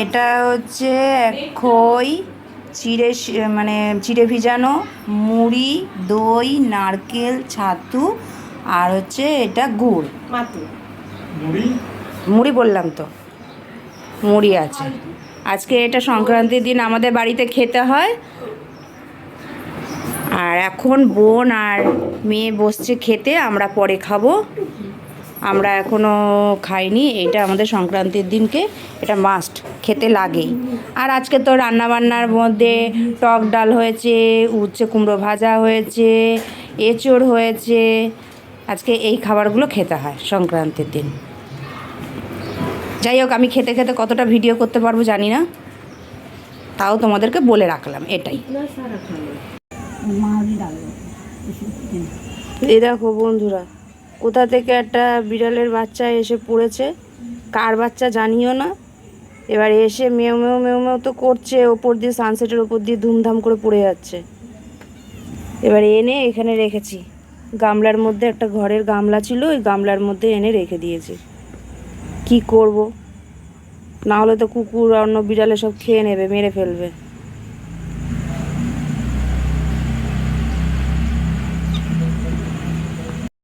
এটা হচ্ছে এক খই চিড়ে মানে চিড়ে ভিজানো মুড়ি দই নারকেল ছাতু আর হচ্ছে এটা গুড়। মুড়ি? মুড়ি বললাম তো। মুড়ি আছে। আজকে এটা সংক্রান্তির দিন আমাদের বাড়িতে খেতে হয়। আর এখন বোন আর মেয়ে বসছে খেতে আমরা পরে খাব। আমরা এখনও খাইনি, এটা আমাদের সংক্রান্তির দিনকে, এটা মাস্ট খেতে লাগেই। আর আজকে তো রান্নাবান্নার মধ্যে টক ডাল হয়েছে, উচ্ছে কুমড়ো ভাজা হয়েছে, এঁচড় হয়েছে। আজকে এই খাবারগুলো খেতে হয় সংক্রান্তির দিন। যাই হোক, আমি খেতে খেতে কতটা ভিডিও করতে পারব জানি না। তাও তোমাদেরকে বলে রাখলাম, এটাই। এই দেখো বন্ধুরা কোথা থেকে একটা বিড়ালের বাচ্চা এসে পড়েছে, কার বাচ্চা জানিও না। এবার এসে মেও মেও মেও মেও তো করছে, ওপর দিয়ে সানসেটের ওপর দিয়ে ধুমধাম করে পড়ে যাচ্ছে। এবার এনে এখানে রেখেছি। গামলার মধ্যে একটা ঘরের গামলা ছিল, ওই গামলার মধ্যে এনে রেখে দিয়েছি। কি করব? না হলে তো কুকুর অন্য বিড়ালে সব খেয়ে নেবে, মেরে ফেলবে।